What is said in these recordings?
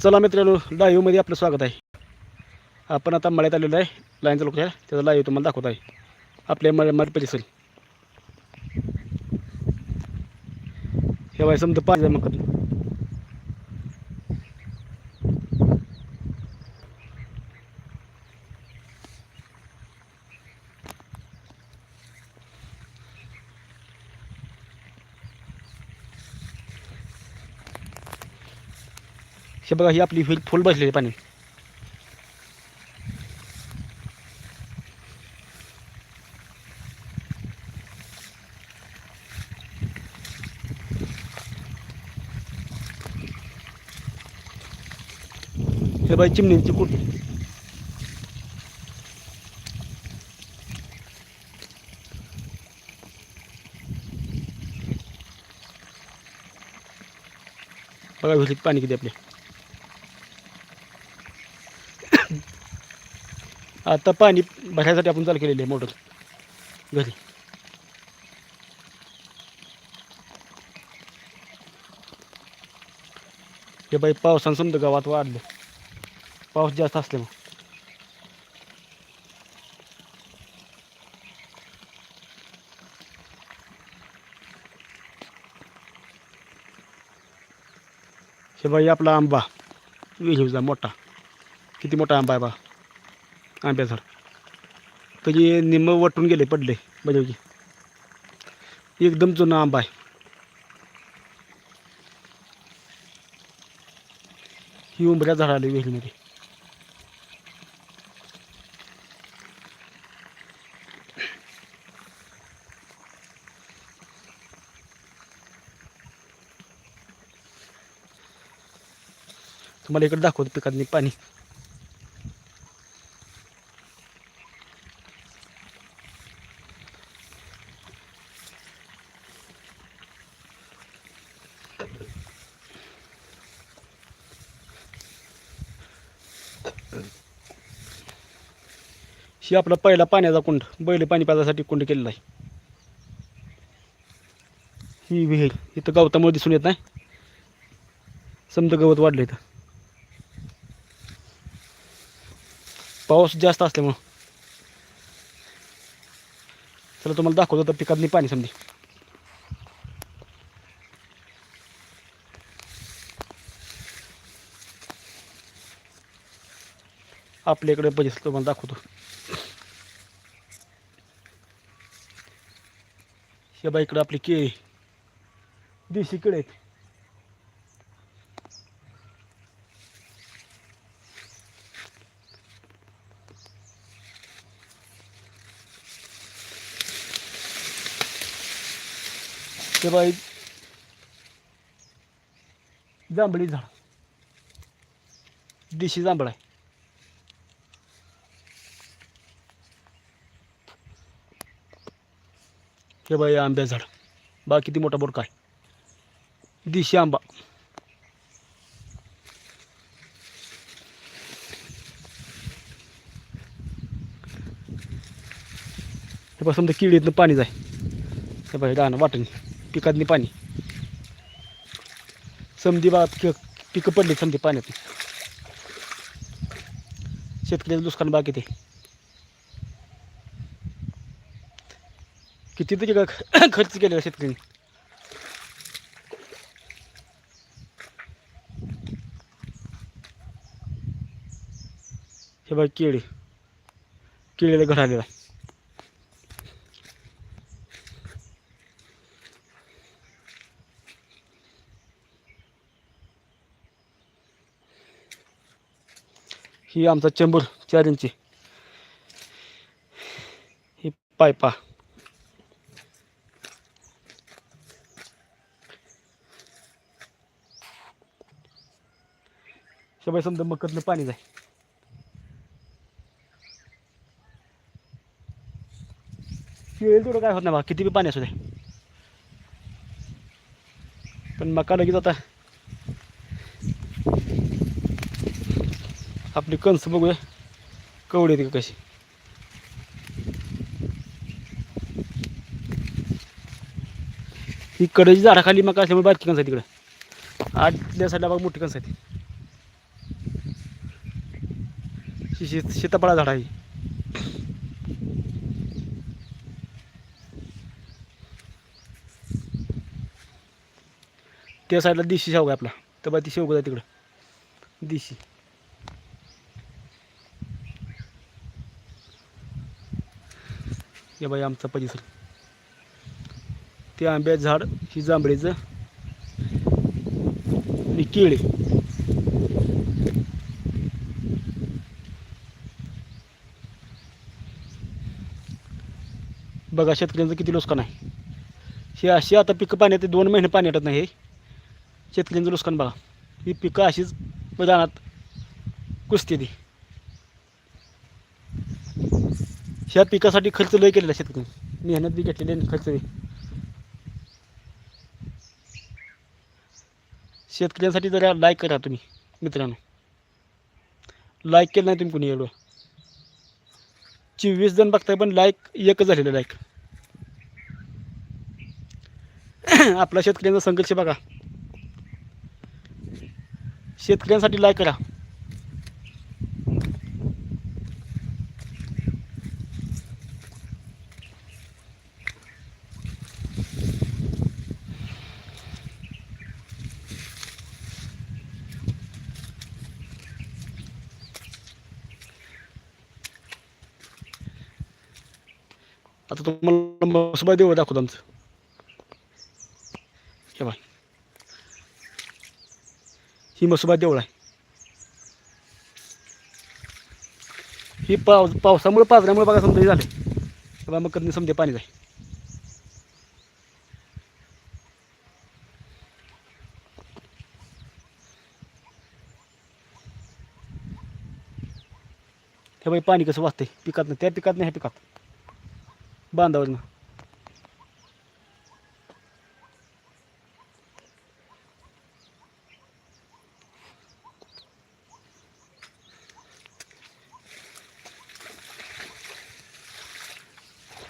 चला मित्रांनो लाईव्हमध्ये आपलं स्वागत आहे. आपण आता मळ्यात आलेलो आहे लाईनचा लोक आहे त्याचा लाईव्ह तुम्हाला दाखवत आहे. आपल्या मळ मळ परिसर हे वाय समजा पाणी मग. हे बघा ही आपली होईल फुल बसलेली पाणी. हे बघा चिमणींची कुठे बघा विहिरीत पाणी किती आपले? आता पाणी भरायसाठी आपण चालू केलेली आहे मोटर. घरी. हे बाई पावसानं समजा गावात वाढलं. पाऊस जास्त असले मग हे बाई आपला आंबा. विहिरीचा मोठा. किती मोठा आंबा आहे बा? आंब्या झाड. त्याची निम्म वटून गेले पडले बजावची एकदम जुना आंबा आहे. ही उंबऱ्या झाड आली विहिरीमध्ये तुम्हाला इकडे दाखवतो पिकातनी पाणी. ही आपला पहिला पाण्याचा कुंड बैल पाणी पाजासाठी कुंड केलेला आहे. ही विहीर इथं गवतामुळे दिसून येत नाही. समजा गवत वाढलं इथं. पाऊस जास्त असल्यामुळं. चला तुम्हाला दाखवतो तर पिकातली पाणी समजे आपल्या इकडे बजेस तुम्हाला दाखवतो. हे बा इकडं आपली केळी. देशी केळी आहेत हे बाई जांभळी झाड. देशी जांभळ आहे. हे बाई आंब्या झाड. बा किती मोठा बोर काय? दिशी आंबा. हे बघ समजा किडीतनं पाणी जाय. हे बाई राहणं वाटण. पिकातनी पाणी. समधी बा पिकं पिकं पडली समधी पाण्यात शेतकऱ्याचं नुकसान बाकी ते. किती तरी खर्च केलेला हो शेतकऱ्यांनी हे बघ केळी. केळीला घर आलेला. ही आमचा चेंबूर चार इंची. ही पायपा. सबाई समजा मकतलं पाणी जाय. पिळेल तेवढं काय होत नाही बा किती बी पाणी असू दे. पण मका लगेच आता आपली कणस बघूया कवडी येते का कशी. ही कडेची झाडाखाली मका असल्यामुळे बारकी कणस आहे तिकडे. आतल्या साईडला बघ मोठी कणस आहे शी- शी सीताफळा झाड आहे. त्या साईडला देशी शेवगा आहे आपला. तर बा ती शेवगा आहे तिकडं. देशी. हे बाई आमचा परिसर. ते आंब्याचं झाड ही जांभळीचं आणि केळी. बघा शेतकऱ्यांचं किती नुकसान आहे. हे अशी आता पिकं पाण्यात दोन महिने पाणी येतात नाही हे. शेतकऱ्यांचं नुकसान बघा. ही पिकं अशीच मैदानात कुस्ती ती. ह्या पिकासाठी खर्च लय केलेला शेतकरी. मेहनत बी घेतलेली आणि खर्च बी. शेतकऱ्यांसाठी जरा लाईक करा तुम्ही मित्रांनो. लाईक केलं नाही तुम्ही कोणी एवढं. चोवीस जण बघताय पण लाईक एकच झालेलं लाईक आपला शेतकऱ्यांचा संघर्ष बघा. शेतकऱ्यांसाठी लाईक करा. तुम्हाला मसुबा देव दाखवतो आमचं. हे ही मसुबा देवळ आहे. ही पाव पावसामुळे पाजऱ्यामुळे बघा समजा हे झालं. तेव्हा मग कधी समजे पाणी जाय हे बाई पाणी कसं वाचतंय? पिकात नाही त्या पिकात नाही ह्या पिकात. बांधावरनं.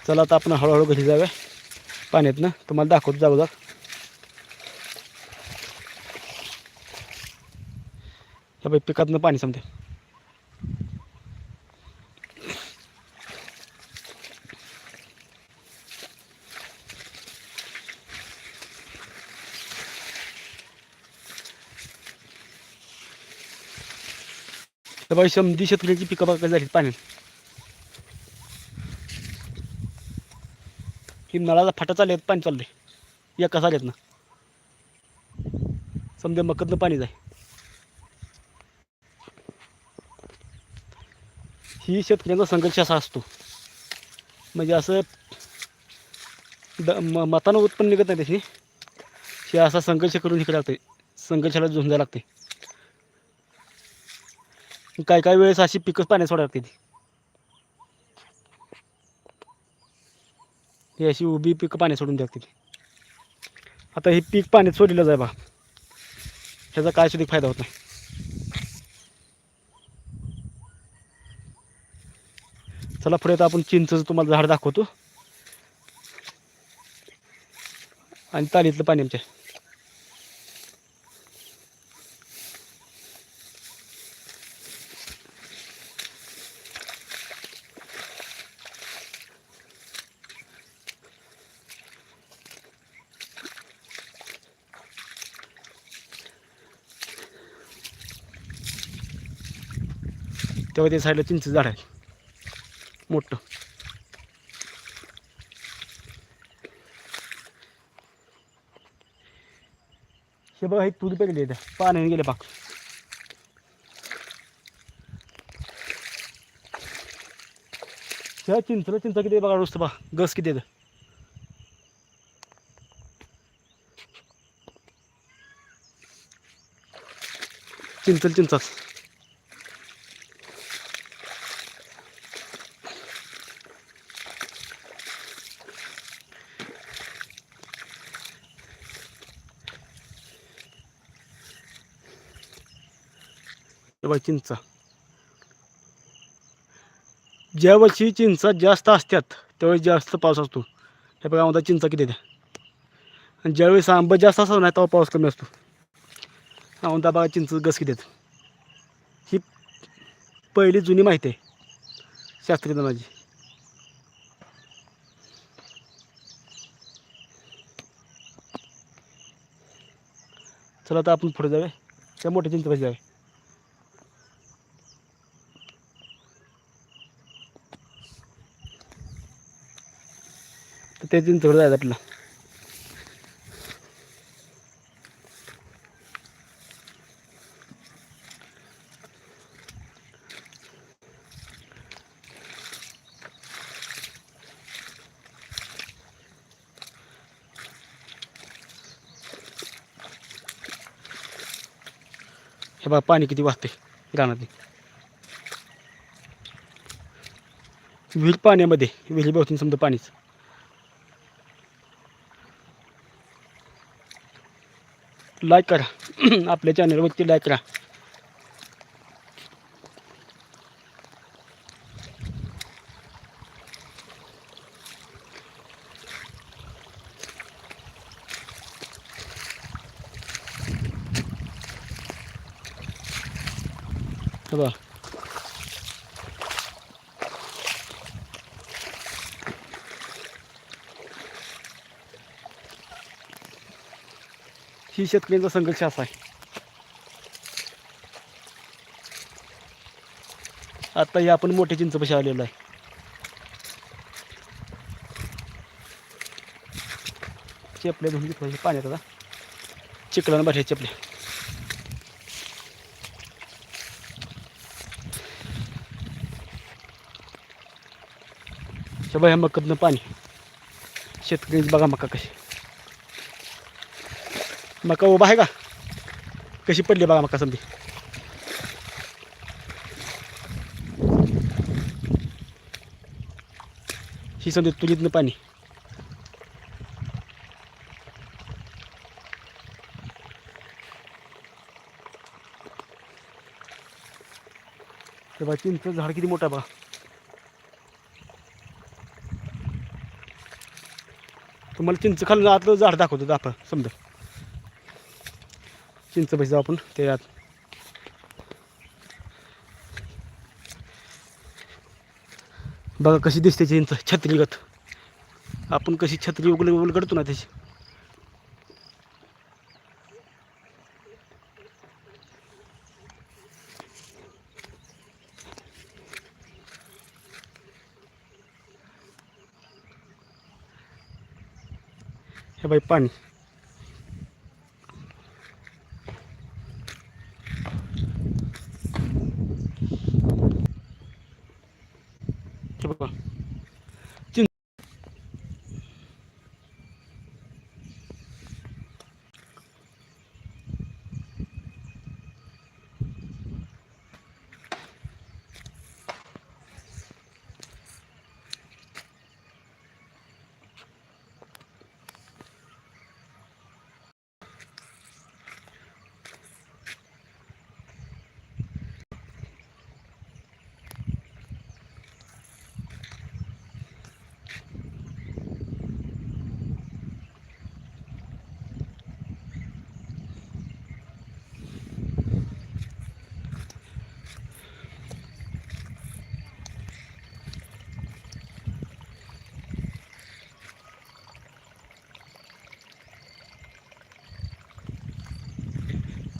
चला आता आपण हळूहळू घरी जाऊया. पाण्यातनं. तुम्हाला दाखवतो जाऊ जा बाई पिकातनं पाणी समजे तर बाई समधी शेतकऱ्याची पिकं बघा कशी झाली पाण्यात ही नळाला फाटा चालले पाणी चाललंय एका साऱ्यात ना समजा मकदनं पाणी जाय ही शेतकऱ्यांचा संघर्ष असा असतो म्हणजे असं द म मतानं उत्पन्न निघत नाही त्याची हे असा संघर्ष करून इकडे लागते संघर्षाला झुंजा लागते काय काय वेळेस अशी पिकच पाण्यात सोडावी लागते ती ही अशी उभी पिकं पाण्यात सोडून द्यावी लागते आता ही पीक पाण्यात सोडलेलं जाय बा. ह्याचा काय सुद्धा फायदा होत नाही. चला पुढे आता आपण चिंचचं तुम्हाला झाड दाखवतो. आणि तालीतलं पाणी आमच्या. तेव्हा त्या साईडला चिंच झाड आहे. मोठं. हे बघा हे तूर पेरले पाण्याने गेले पाक ह्या चिंचला चिंचा किती बघा नुसतं बा गस किती आहे चिंचल चिंचाच. बघा चिंचा. ज्या वर्षी चिंचा जास्त असतात त्यावेळी जास्त पाऊस असतो. हे बघा आम्हाला चिंचा किती द्या आणि ज्यावेळेस आंबा जास्त असतो नाही तेव्हा पाऊस कमी असतो. आमदा बघा चिंच गस किती आहेत ही पहिली जुनी माहिती आहे. शास्त्रीय माझी चला आता आपण पुढे जाऊया. त्या मोठ्या चिंचेपाशी जाऊया. ते तीन थोडं जायचं आपल्याला हे बघा पाणी किती वाहते रानात विहीर पाण्यामध्ये विहिरी बहुतीन समजा पाणीच. लाईक करा. आपल्या चॅनलवरती लाईक करा. हे बघा. ही शेतकऱ्यांचा संघर्ष असा आहे. आता हे आपण मोठ्या चिंचपशी आलेलो आहे. चेपले धुवून घेतलं पाण्यात आता. चिखलानं बाहेर चेपले. ह्या बघा मक्कातनं पाणी. शेतकरी बघा मका कशी. मका उभा आहे का? कशी पडली बघा मका समधी ही समधी तुलीतनं पाणी. हे चिंच झाड किती मोठं बघा. तुम्हाला चिंच खाल्लं आतलं झाड दाखवतो आपण समजा. चिंच पैसे जाऊ आपण त्यात बघा कशी दिसते चिंच छत्रीगत आपण कशी छत्री उघड उलगडतो ना त्याची. हे बाई पाणी. हे बघा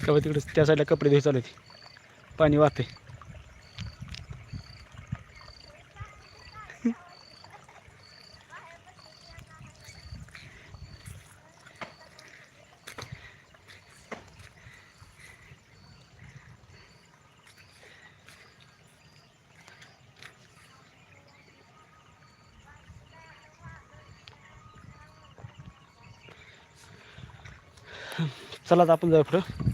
तेव्हा तिकडे. त्या साईडला कपडे धुई चालू पाणी वाहते चला आता आपण जाऊ पुढं.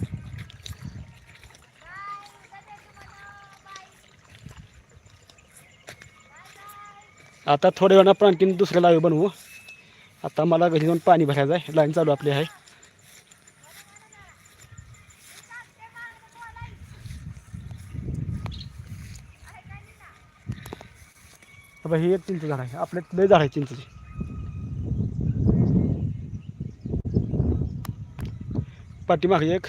आता थोड्या वेळानं आपण आणखीन लावे बनवू. आता मला घरी जाऊन पाणी भरायचं आहे. लाईन चालू आपली आहे. आता ही एक चिंच झाड आहे. आपले लय झाड आहे चिंचची. पाठीमागे एक.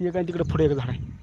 ही एक आणि तिकडे पुढे एक झाड आहे.